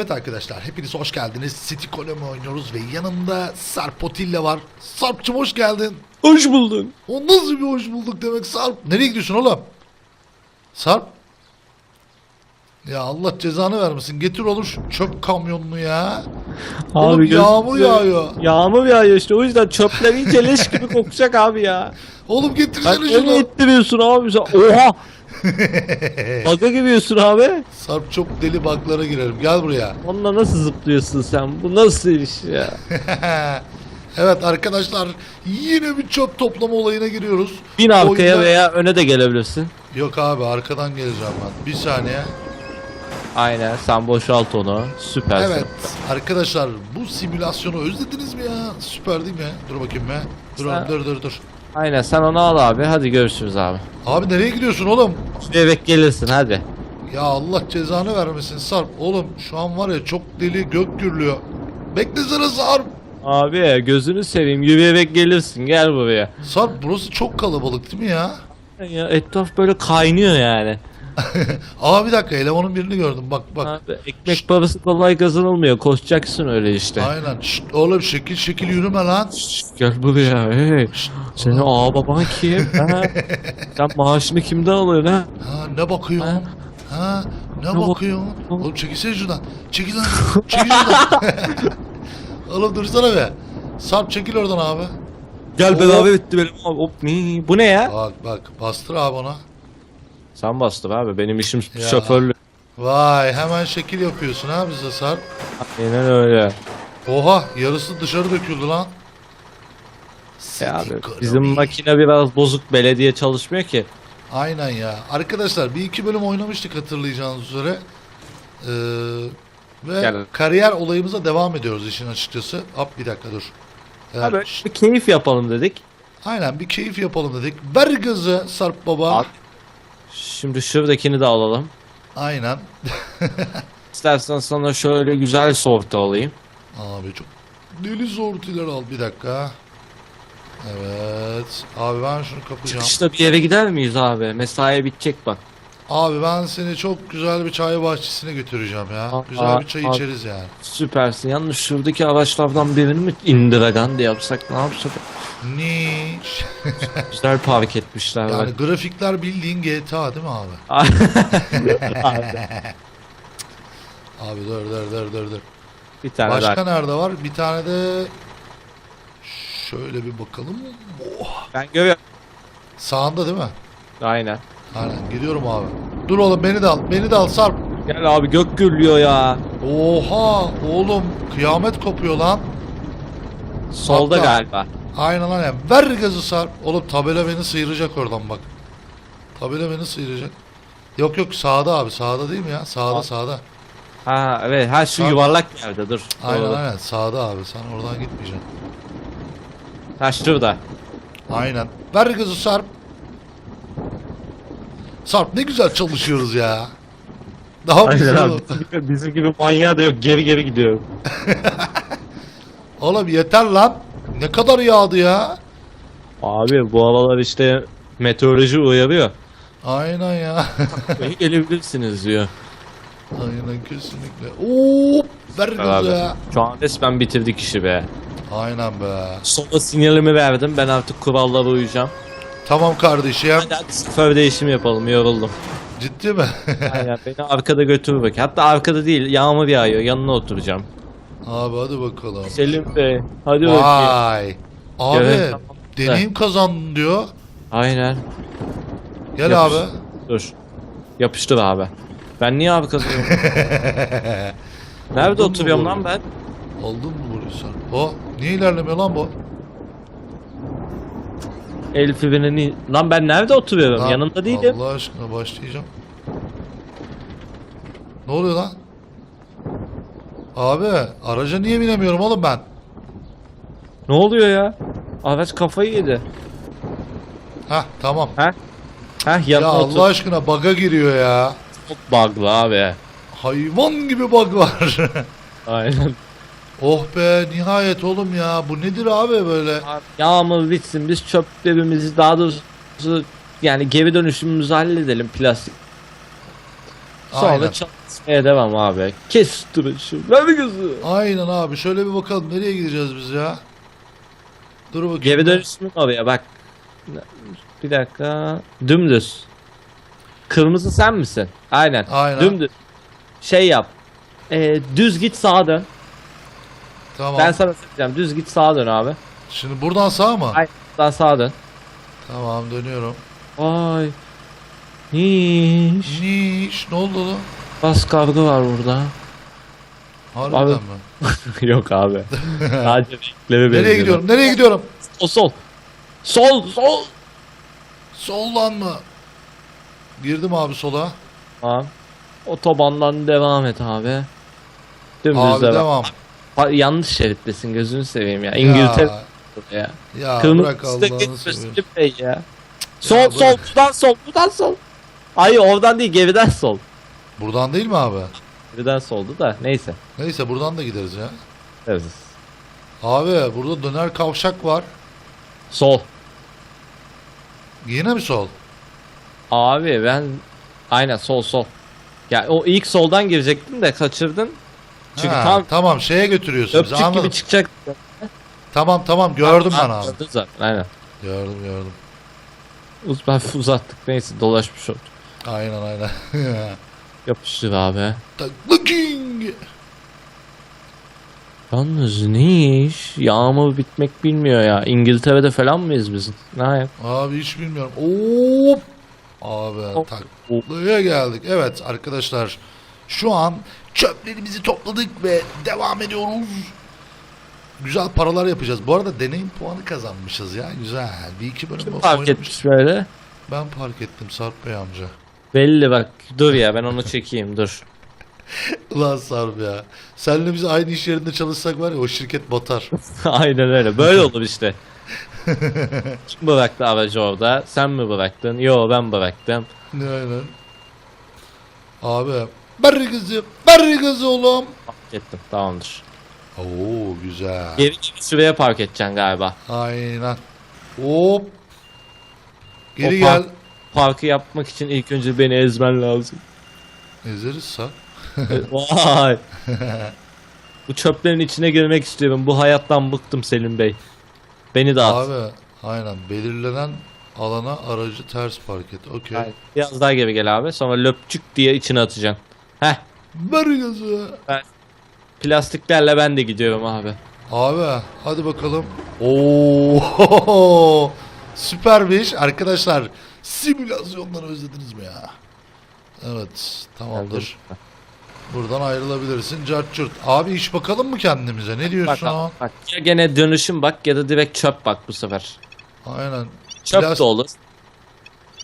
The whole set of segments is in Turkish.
Evet arkadaşlar hepiniz hoş geldiniz. City Column oynuyoruz ve yanımda Sarp Otilla var. Sarp'cım hoş geldin. Hoş buldun. O nasıl bir hoş bulduk demek Sarp. Nereye gidiyorsun oğlum? Sarp. Ya Allah cezanı vermesin. Getir oğlum şu çöp kamyonunu ya. Oğlum göz- yağmur yağıyor. Yağmur yağıyor işte o yüzden çöpler iyice leş gibi kokacak abi ya. Oğlum Sen getirsene öyle şunu. ittiriyorsun abi sen. Oha. Baga giriyorsun abi. Sarp çok deli baklara girerim. Gel buraya. Onunla nasıl zıplıyorsun sen? Bu nasıl iş ya? evet arkadaşlar yine bir çöp toplama olayına giriyoruz. Bin arkaya Oyunda- veya öne de gelebilirsin. Yok abi arkadan geleceğim ben. Bir saniye. Aynen sen boşalt onu. Süpersin. Evet arkadaşlar bu simülasyonu özlediniz mi ya? Süper değil mi? Dur bakayım be. Dur Sen- dur dur dur. Aynen sen onu al abi. Hadi görüşürüz abi. Abi nereye gidiyorsun oğlum? Bebek gelirsin hadi. Ya Allah cezanı vermesin Sarp. Oğlum şu an var ya çok deli gök gürlüyor. Beklesene Sarp. Abi gözünü seveyim yürüyerek gelirsin gel buraya. Sarp burası çok kalabalık değil mi ya? Ya etraf böyle kaynıyor yani. Aa bir dakika elemanın birini gördüm bak bak. Abi, ekmek parası kolay kazanılmıyor. Koşacaksın öyle işte. Aynen. Şşt, oğlum şekil şekil yürüme lan. Şşş, Gel buraya. Hey. Şşt. Senin ağa baban kim? ha? Sen maaşını kimden alıyorsun ha? Ha ne bakıyorsun? Ha? Ha ne Ne bak- bakıyorsun? Oğlum çekilsene şuradan. Çekil lan. Çekil şuradan. Oğlum dursana be. Sarp çekil oradan abi. Gel Oo. beraber bitti benim abi. Hop, mi? Bu ne ya? Bak bak bastır abi ona. Sen bastır abi. Benim işim Ya. şoförlük. Vay hemen şekil yapıyorsun ha bize Sarp. Aynen öyle. Oha yarısı dışarı döküldü lan. Ya abi, bizim makine biraz bozuk. Belediye çalışmıyor ki. Aynen ya. Arkadaşlar bir iki bölüm oynamıştık hatırlayacağınız üzere. Ee, ve Gel. kariyer olayımıza devam ediyoruz işin açıkçası. Hop bir dakika dur. Evet, Abi bir keyif yapalım dedik. aynen bir keyif yapalım dedik. Ver gazı Sarp baba. Abi. Şimdi şuradakini de alalım. Aynen. İstersen sana şöyle güzel sortu alayım. Abi çok deli zortiler al bir dakika. Evet. Abi ben şunu kapacağım. Çıkışta bir yere gider miyiz abi? Mesai bitecek bak. Abi ben seni çok güzel bir çay bahçesine götüreceğim ya. Aa, güzel bir çay aa. içeriz yani. Süpersin. Yalnız şuradaki araçlardan birini mi Indiragan diye yapsak ne yapsak? Niş. Güzel park etmişler bak. yani grafikler bildiğin GTA değil mi abi? Abi dur dur dur dur dur. bir tane Başka daha. nerede var? Bir tane de şöyle bir bakalım. Oh. Ben görüyorum. Sağında değil mi? Aynen. Aynen gidiyorum abi. Dur oğlum beni de al. Beni de al Sarp. Gel abi gök gürlüyor ya. Oha oğlum kıyamet kopuyor lan. Solda Hatta- galiba. Aynen aynen. Ver gazı Sarp. Oğlum tabela beni sıyıracak oradan bak. Tabela beni sıyıracak. Yok yok sağda abi sağda değil mi ya? Sağda Sağ- sağda. Ha evet ha şu Tamam. yuvarlak yerde dur. Aynen Doğru. aynen sağda abi sen oradan gitmeyeceksin. Ha şurada. Aynen. Ver gazı Sarp. Sarp ne güzel çalışıyoruz ya. Daha Aynen güzel abi. bizim gibi manyağı da yok geri geri gidiyor. Oğlum yeter lan. Ne kadar yağdı ya. Abi bu aralar işte meteoroloji uyarıyor. Aynen ya. Beni gelebilirsiniz diyor. Aynen kesinlikle. Oo, ver gazı Abi. ya. Şu an resmen bitirdik işi be. Aynen be. Sonra sinyalimi verdim. Ben artık kurallara uyacağım. Tamam kardeşim. Hadi hadi sıfır değişim yapalım. Yoruldum. Ciddi mi? Aynen beni arkada götür bak. Hatta arkada değil. Yağmur yağıyor. Yanına oturacağım. Abi hadi bakalım. Selim Bey. Hadi bakayım. Vay. Abi Evet, tamam. deneyim kazandın diyor. Aynen. Gel Yapış. abi. Dur. Yapıştır abi. Ben niye abi kazanıyorum? Nerede Aldın mı oturuyorum lan ben? Aldın mı burayı sen? O niye ilerlemiyor lan bu? El frenini... Lan ben nerede oturuyorum? Lan, Yanında değilim. Allah aşkına başlayacağım. Ne oluyor lan? Abi araca niye binemiyorum oğlum ben? Ne oluyor ya? Araç kafayı yedi. Hah tamam. Ha Ya yanına Allah otur. aşkına bug'a giriyor ya. Çok bug'lı abi. Hayvan gibi bug var. Aynen. oh be nihayet oğlum ya. Bu nedir abi böyle? Abi, Yağmur bitsin biz çöplerimizi daha doğrusu yani geri dönüşümümüzü halledelim plastik. Sonra Aynen. çalışmaya devam abi. Kes duruşu. Ver gözü. Aynen abi şöyle bir bakalım nereye gideceğiz biz ya? Dur bakayım. Geri dönüşümün oraya bak. Bir dakika. Dümdüz. Kırmızı sen misin? Aynen. Aynen. Dümdüz. Şey yap. Ee, düz git sağa dön. Tamam. Ben sana söyleyeceğim. Düz git sağa dön abi. Şimdi buradan sağ mı? Ay. Daha sağa dön. Tamam dönüyorum. Ay. Niş. Niş ne oldu lan? Bas kargı var burada. Harbiden Abi. mi? Yok abi. Sadece renkleri Nereye gidiyorum? Nereye gidiyorum? O sol. Sol sol. Soldan mı? Girdim abi sola. Tamam. Otobandan devam et abi. Dümdüz Abi devam. devam. Ha, yanlış şerittesin gözünü seveyim ya. İngiltere Ya, ya. ya Kırmızı bırak Allah'ını Bey ya. Sol Ya sol bırak. buradan sol buradan sol. Hayır oradan değil geriden sol. Buradan değil mi abi? Geriden soldu da neyse. Neyse buradan da gideriz ya. Evet. Abi burada döner kavşak var. Sol. Yine mi sol? Abi ben aynen sol sol. Ya o ilk soldan girecektin de kaçırdın. Çünkü Ha, tam tamam şeye götürüyorsun bizi öpçük anladım. gibi çıkacak. Tamam tamam gördüm ben abi. Zaten aynen. Gördüm gördüm. Uz hafif uzattık neyse dolaşmış olduk. Aynen aynen. Yapıştır abi. The King. Yalnız ne iş? Yağmur bitmek bilmiyor ya. İngiltere'de falan mıyız biz? Ne yap? Abi hiç bilmiyorum. Hop. Abi Hop. taklaya geldik. Evet arkadaşlar şu an çöplerimizi topladık ve devam ediyoruz. Güzel paralar yapacağız. Bu arada deneyim puanı kazanmışız ya. Güzel. Bir iki bölüm Kim fark etmiş böyle? Ben fark ettim Sarp Bey amca. Belli bak. Dur ya ben onu çekeyim dur. Ulan Sarp ya. Seninle biz aynı iş yerinde çalışsak var ya o şirket batar. Aynen öyle. Böyle olur işte. Kim bıraktı aracı orada? Sen mi bıraktın? Yo ben bıraktım. Ne aynen. Abi. Berri kızı. Berri kızı oğlum. Fark ettim. Tamamdır. Oo güzel. Geri geri şuraya park edeceksin galiba. Aynen. Hop. Geri O gel. Park- Parkı yapmak için ilk önce beni ezmen lazım. Ezeriz Sarp. Vay. Bu çöplerin içine girmek istiyorum. Bu hayattan bıktım Selim Bey. Beni at. Abi aynen belirlenen alana aracı ters park et. Okey. Biraz daha geri gel abi. Sonra löpçük diye içine atacaksın. Heh. Berri kızı. Plastiklerle ben de gidiyorum abi. Abi hadi bakalım. Oo süper bir iş arkadaşlar. Simülasyonları özlediniz mi ya? Evet tamamdır. Buradan ayrılabilirsin. Cart curt. Abi iş bakalım mı kendimize? Ne diyorsun? bak, bak. Ya gene dönüşüm bak ya da direkt çöp bak bu sefer. Aynen. Çöp Plas- de olur.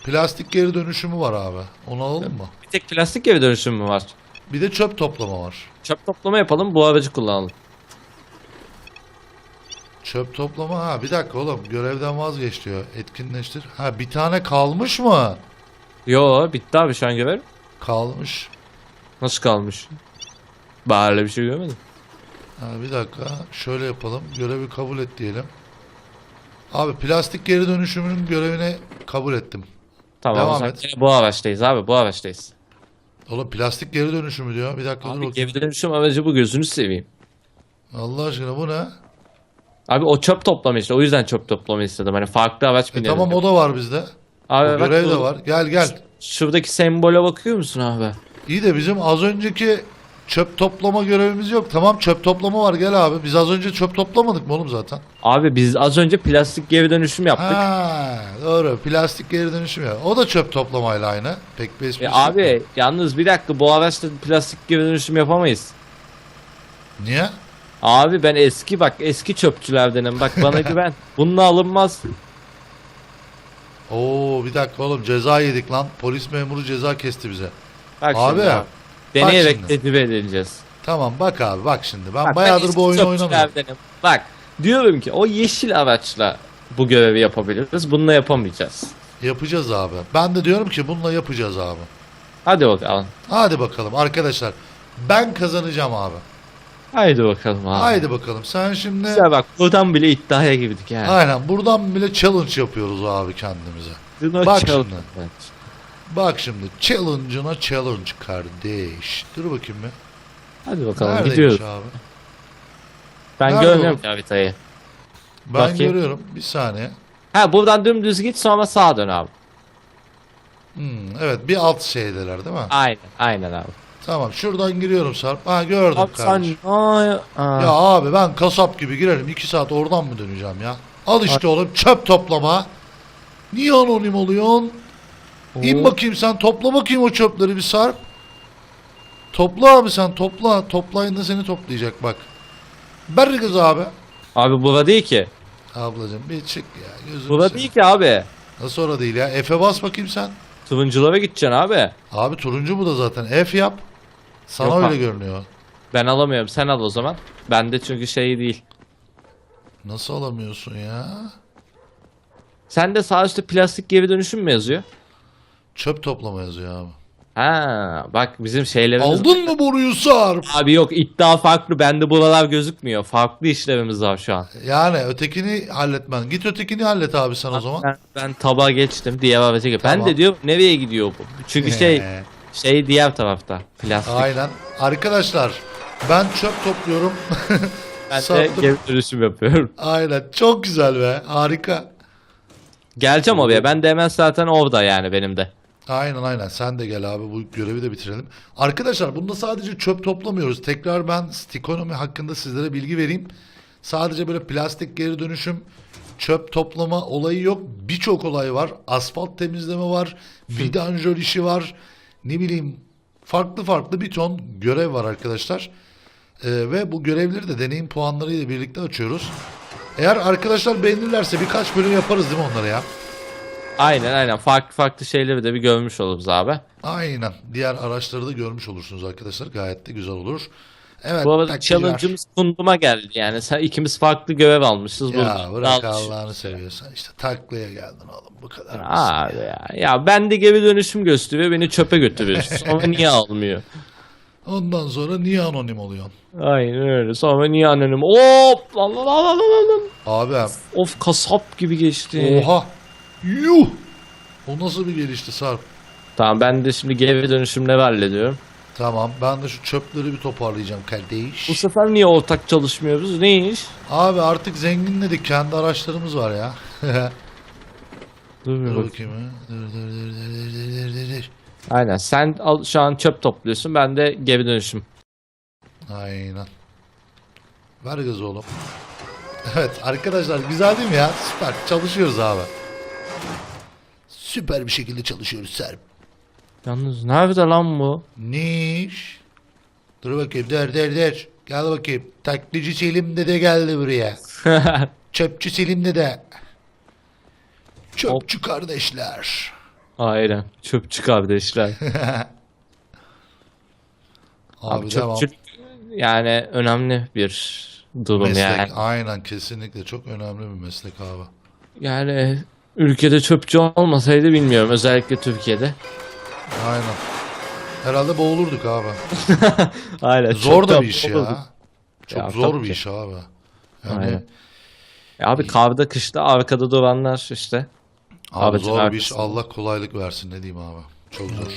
Plastik geri dönüşümü var abi. Onu alalım mı? Bir tek plastik geri dönüşüm mü var? Bir de çöp toplama var. Çöp toplama yapalım bu aracı kullanalım. Çöp toplama ha bir dakika oğlum görevden vazgeç diyor. Etkinleştir. Ha bir tane kalmış mı? Yo bitti abi şu an görev. Kalmış. Nasıl kalmış? Ben öyle bir şey görmedim. Ha bir dakika şöyle yapalım. Görevi kabul et diyelim. Abi plastik geri dönüşümünün görevini kabul ettim. Tamam Devam o zaman et. bu araçtayız abi bu araçtayız. Oğlum plastik geri dönüşümü diyor. Bir dakika dur Abi bakayım. geri dönüşüm aracı bu gözünü seveyim. Allah aşkına bu ne? Abi o çöp toplama işte o yüzden çöp toplama istedim. Hani farklı araç E binelim. tamam o da var bizde. Abi O bak görev bu- de var. Gel gel. Şuradaki sembole bakıyor musun abi? İyi de bizim az önceki çöp toplama görevimiz yok. Tamam çöp toplama var gel abi. Biz az önce çöp toplamadık mı oğlum zaten? Abi biz az önce plastik geri dönüşüm yaptık. Ha, doğru. Plastik geri dönüşüm ya. O da çöp toplamayla aynı. Pek bir esprisi E yok. abi yalnız bir dakika bu araçta plastik geri dönüşüm yapamayız. Niye? Abi ben eski bak eski çöpçülerdenim bak bana güven. Bununla alınmaz. Oo bir dakika oğlum ceza yedik lan. Polis memuru ceza kesti bize. Bak Abi, şimdi abi. Deneyerek tedbir edileceğiz. Tamam bak abi bak şimdi. Ben Bak, bayağıdır eski bu oyunu oynamıyorum. Bak diyorum ki o yeşil araçla bu görevi yapabiliriz. Bununla yapamayacağız. Yapacağız abi. Ben de diyorum ki bununla yapacağız abi. Hadi bakalım. Hadi bakalım arkadaşlar. Ben kazanacağım abi. Haydi bakalım abi. Haydi bakalım. Sen şimdi Güzel bak buradan bile iddiaya girdik yani. aynen buradan bile challenge yapıyoruz abi kendimize. Dino Bak challenge. şimdi. Bak şimdi challenge'ına challenge kardeş. Dur bakayım bir. Hadi bakalım Neredeymiş gidiyoruz. abi? Ben Nerede görmüyorum o? haritayı. Ben Bakayım. görüyorum. Bir saniye. Ha buradan dümdüz git sonra sağa dön abi. Hmm, evet bir alt şeydeler değil mi? Aynen aynen abi. Tamam şuradan giriyorum Sarp. Ha gördüm Abi sen kardeşim. Aa. Ya abi ben kasap gibi girerim. 2 saat oradan mı döneceğim ya? Al işte oğlum çöp toplama. Niye anonim oluyorsun? İn bakayım sen topla bakayım o çöpleri bir Sarp. Topla abi sen topla. Toplayın da seni toplayacak bak. Ver kız abi. Abi bura değil ki. Ablacım bir çık ya. Gözünü Bura seveyim. değil ki abi. Nasıl orada değil ya? F'e bas bakayım sen. Turunculara gideceksin abi. Abi turuncu bu da zaten. F yap. Sana Yok öyle abi. görünüyor. Ben alamıyorum sen al o zaman. Bende çünkü şey değil. Nasıl alamıyorsun ya? Sende sağ üstte plastik geri dönüşüm mü yazıyor? Çöp toplama yazıyor abi. Ha bak bizim şeylerimiz Aldın mı boruyu Sarp? Abi yok iddia farklı. Bende buralar gözükmüyor. Farklı işlemimiz var şu an. Yani ötekini halletmen. Git ötekini hallet abi sen o zaman. Ben, ben tabağa geçtim. Diğer araca geçtim. Ben Tamam. de diyorum nereye gidiyor bu? Çünkü şey şey diğer tarafta. Plastik. Aynen. Arkadaşlar ben çöp topluyorum. Ben de Sattım. geri dönüşüm yapıyorum. Aynen. Çok güzel be. Harika. Geleceğim oraya. Ben de hemen zaten orada yani benim de. Aynen aynen. Sen de gel abi bu görevi de bitirelim. Arkadaşlar bunda sadece çöp toplamıyoruz. Tekrar ben Stikonomi hakkında sizlere bilgi vereyim. Sadece böyle plastik geri dönüşüm, çöp toplama olayı yok. Birçok olay var. Asfalt temizleme var. Vidanjör işi var. Ne bileyim farklı farklı bir ton görev var arkadaşlar. Ee, ve bu görevleri de deneyim puanlarıyla birlikte açıyoruz. Eğer arkadaşlar beğenirlerse birkaç bölüm yaparız değil mi onlara ya? Aynen aynen. Farklı farklı şeyleri de bir görmüş oluruz abi. Aynen. Diğer araçları da görmüş olursunuz arkadaşlar. Gayet de güzel olur. Evet. Bu arada takdirler. challenge'ımız kunduma geldi. Yani sen ikimiz farklı görev almışız. Ya burada. bırak Almış. Allah'ını seviyorsan. işte taklaya geldin oğlum. Bu kadar. Abi ya. ya. Ya ben de geri dönüşüm gösteriyor. Beni çöpe götürüyorsun. Sonra niye almıyor? Ondan sonra niye anonim oluyorsun? Aynen öyle. Sonra niye anonim? Hop! Lan lan lan lan. Abi Of kasap gibi geçti. oha. Yuh. O nasıl bir gelişti Sarp? Tamam ben de şimdi geri dönüşümleri hallediyorum. Tamam ben de şu çöpleri bir toparlayacağım kardeş. Bu sefer niye ortak çalışmıyoruz? Ne iş? Abi artık zenginledik. Kendi araçlarımız var ya. Dur bir dur bak. bakayım. ha. Dur dur dur dur dur dur dur dur. Aynen sen al, şu an çöp topluyorsun. Ben de geri dönüşüm. Aynen. Ver gaz oğlum. Evet arkadaşlar güzel değil mi ya? Süper çalışıyoruz abi. Süper bir şekilde çalışıyoruz Serp. Yalnız nerede lan bu? Niş. Dur bakayım dur dur dur. Gel bakayım. Taklitçi Selim de de geldi buraya. Çöpçü Selim de de. Çöpçü kardeşler. Aynen. Çöpçü kardeşler. Abi, Abi çöpçülük yani önemli bir durum Meslek. yani. Aynen kesinlikle çok önemli bir meslek abi. Yani ülkede çöpçü olmasaydı bilmiyorum. Özellikle Türkiye'de. Aynen. Herhalde boğulurduk abi. Aynen. Zor da bir iş olurdu. ya. Çok Ya, zor bir ki. iş abi. Yani Aynen. Ya abi karda kışta arkada duranlar işte. abi zor bir iş. Allah kolaylık versin ne diyeyim abi. Çok zor.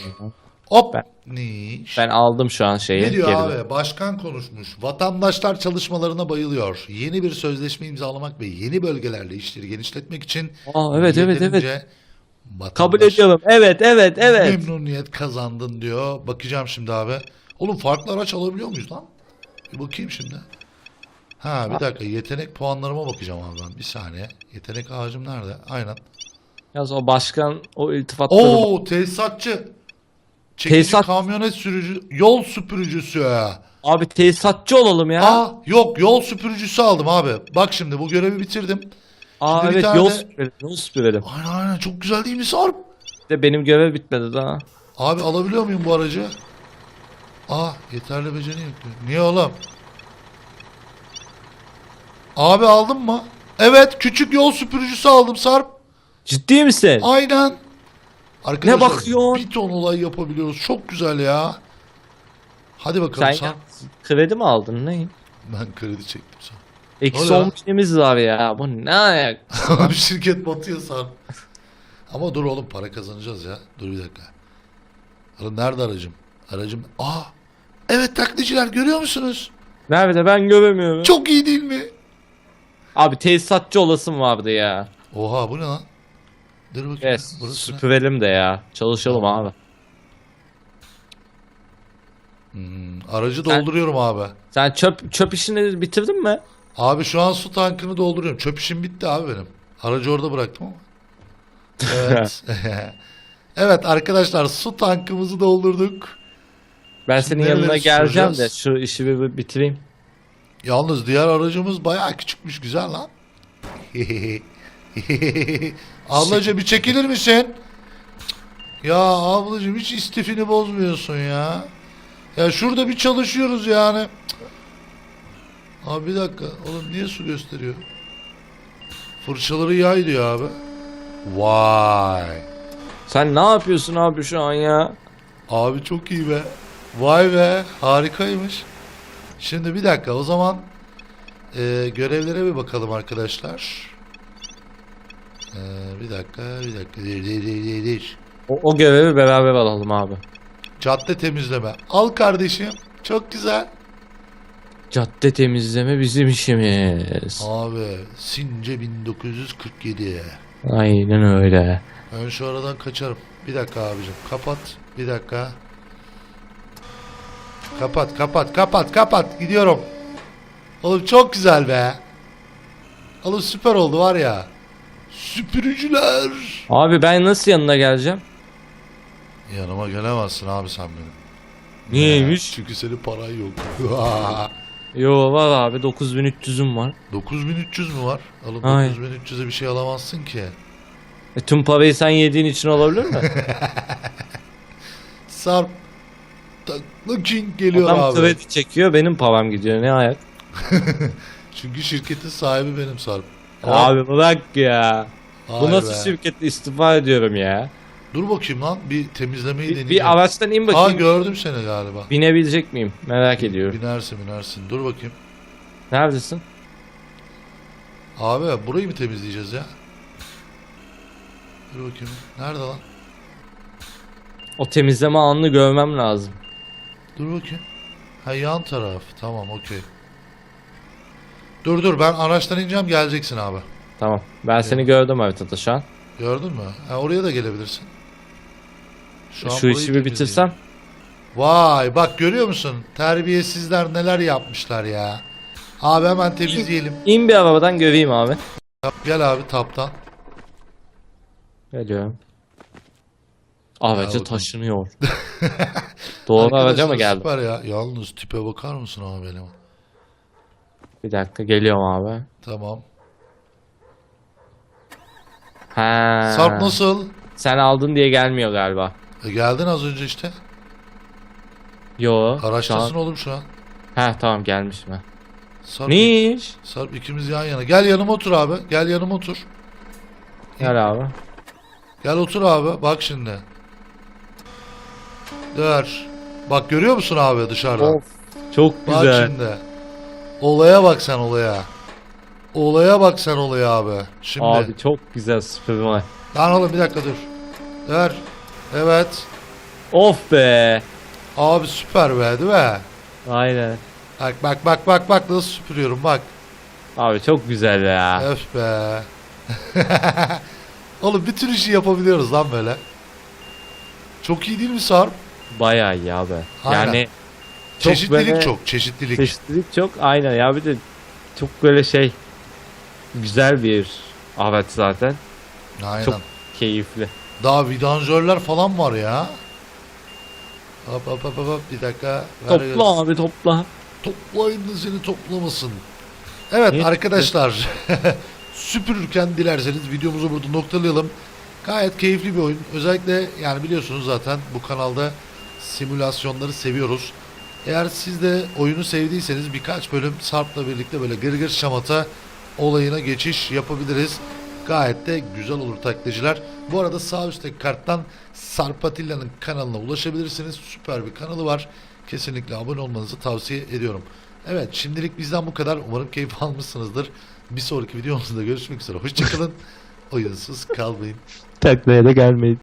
Hop. Niş. Ben aldım şu an şeyi. Ne diyor geriden. abi? Başkan konuşmuş. Vatandaşlar çalışmalarına bayılıyor. Yeni bir sözleşme imzalamak ve yeni bölgelerle işleri genişletmek için Aa, evet evet evet. Vatandaş Kabul ediyorum. Evet evet evet. Memnuniyet kazandın diyor. Bakacağım şimdi abi. Oğlum farklı araç alabiliyor muyuz lan? Bir bakayım şimdi. Ha bir dakika yetenek puanlarıma bakacağım abi ben. Bir saniye. Yetenek ağacım nerede? Aynen. Yaz o başkan o iltifatları Oo tesisatçı. Çekici Tesisat- kamyonet sürücü, yol süpürücüsü. Abi tesisatçı olalım ya. Aa yok yol süpürücüsü aldım abi. Bak şimdi bu görevi bitirdim. Aa şimdi bir evet tane yol süpürelim. Yol süpürelim. Aynen aynen çok güzel değil mi Sarp? De benim görev bitmedi daha. Abi alabiliyor muyum bu aracı? Aa yeterli beceri yok. diyor. Niye oğlum? Abi aldın mı? Evet küçük yol süpürücüsü aldım Sarp. Ciddi misin? Aynen. Arkadaşlar bakıyorsun? bir ton olay yapabiliyoruz. Çok güzel ya. Hadi bakalım Sen Sarp. kredi mi aldın ne? Ben kredi çektim Sarp. Eksi oluyor? 10 binimiz var ya. Bu ne ayak? Şirket batıyor Sarp. Ama dur oğlum para kazanacağız ya. Dur bir dakika. Oğlum nerede aracım? Aracım... Aa! Evet taklitçiler görüyor musunuz? Nerede ben göremiyorum. Çok iyi değil mi? Abi tesisatçı olasım vardı ya. Oha bu ne lan? Dur bakayım. Yes, Burası ne? süpürelim de ya. Çalışalım abi. Hmm, aracı dolduruyorum abi. Sen çöp çöp işini bitirdin mi? Abi şu an su tankını dolduruyorum. Çöp işim bitti abi benim. Aracı orada bıraktım ama. Evet. evet arkadaşlar su tankımızı doldurduk. Ben Şimdi senin yanına nereleri geleceğim de süreceğiz? şu işi bir, bir bitireyim. Yalnız diğer aracımız bayağı küçükmüş güzel lan. Ablacığım bir çekilir misin? Ya ablacığım hiç istifini bozmuyorsun ya. Ya şurada bir çalışıyoruz yani. Abi bir dakika. Oğlum niye su gösteriyor? Fırçaları yay diyor abi. Vay. Sen ne yapıyorsun abi şu an ya? Abi çok iyi be. Vay be harikaymış. Şimdi bir dakika o zaman e, görevlere bir bakalım arkadaşlar. E, bir dakika bir dakika. Değil, değil, değil, değil, değil. O, o görevi beraber alalım abi. Cadde temizleme. Al kardeşim. Çok güzel. Cadde temizleme bizim işimiz. Abi Since 1947. Aynen öyle. Ben şu aradan kaçarım. Bir dakika abicim. Kapat. Bir dakika. Kapat kapat kapat kapat. Gidiyorum. Oğlum çok güzel be. Oğlum süper oldu var ya. Süpürücüler. Abi ben nasıl yanına geleceğim? Yanıma gelemezsin abi sen benim. Niyeymiş? Çünkü senin paran yok. Yo var abi 9300'üm var. 9300 mü var? Ay. 9300'e bir şey alamazsın ki. E, tüm parayı sen yediğin için olabilir mi? Sarp. Takla King geliyor Adam abi. kredi çekiyor benim param gidiyor ne ayak. Çünkü şirketin sahibi benim Sarp. Abi bırak ya. Bu Vay nasıl be. şirket istifa ediyorum ya. Dur bakayım lan bir temizlemeyi Bir, deneyeceğim. bir araçtan in Aa bakayım. gördüm seni galiba. Binebilecek miyim? Merak ediyorum. Binersin binersin. Dur bakayım. Neredesin? Abi burayı mı temizleyeceğiz ya? Dur bakayım. Nerede lan? O temizleme anını görmem lazım. Dur bakayım. Ha yan taraf. Tamam okey. Dur dur ben araçtan ineceğim geleceksin abi. Tamam. Ben seni gördüm haritada şu an. Gördün mü? Ha, oraya da gelebilirsin. Şu, an burayı işi bir temizleyeyim. bitirsem. Vay bak görüyor musun? Terbiyesizler neler yapmışlar ya. Abi hemen temizleyelim. İn bir arabadan göreyim abi. Gel abi taptan. Geliyorum. Aracı bakalım. taşınıyor. Doğru araca Arkadaşlar mı geldim? Süper ya. Yalnız tipe bakar mısın abi benim? Bir dakika geliyorum abi. Tamam. Ha. Sarp nasıl? Sen aldın diye gelmiyor galiba. E, geldin az önce işte. Yo. Araçtasın oğlum şu an. Ha tamam gelmiş mi? Sarp, Ne iş? Sarp ikimiz yan yana. Gel yanıma otur abi. Gel yanıma otur. Gel abi. Gel otur abi. Bak şimdi. Dur. Bak görüyor musun abi dışarıdan? Of. Çok Bak güzel. şimdi. Olaya bak sen olaya. Olaya bak sen olaya abi. Şimdi. Abi çok güzel süpürme. Lan oğlum bir dakika dur. Dur. Evet. Of be. Abi süper be değil mi? Aynen. Bak bak bak bak bak nasıl süpürüyorum bak. Abi çok güzel ya. Öf be. Oğlum bütün işi yapabiliyoruz lan böyle. Çok iyi değil mi Sarp? Bayağı iyi abi. Aynen. Yani çok çeşitlilik böyle- çok, çeşitlilik. çeşitlilik çok aynen ya bir de çok böyle şey güzel bir araç zaten. Aynen. çok- Keyifli. Daha vidanjörler falan var ya. Hop hop hop hop, bir dakika. ver göz- Topla abi topla. Toplayın da seni toplamasın. Evet Niye- arkadaşlar. süpürürken dilerseniz videomuzu burada noktalayalım. Gayet keyifli bir oyun. Özellikle yani biliyorsunuz zaten bu kanalda simülasyonları seviyoruz. Eğer siz de oyunu sevdiyseniz birkaç bölüm Sarp'la birlikte böyle gırgır şamata olayına geçiş yapabiliriz. Gayet de güzel olur taklitçiler. Bu arada sağ üstteki karttan Sarp Atilla'nın kanalına ulaşabilirsiniz. Süper bir kanalı var. Kesinlikle abone olmanızı tavsiye ediyorum. Evet şimdilik bizden bu kadar. Umarım keyif almışsınızdır. Bir sonraki videomuzda görüşmek üzere. Hoşçakalın. Oyunsuz kalmayın. Taklaya da gelmeyin.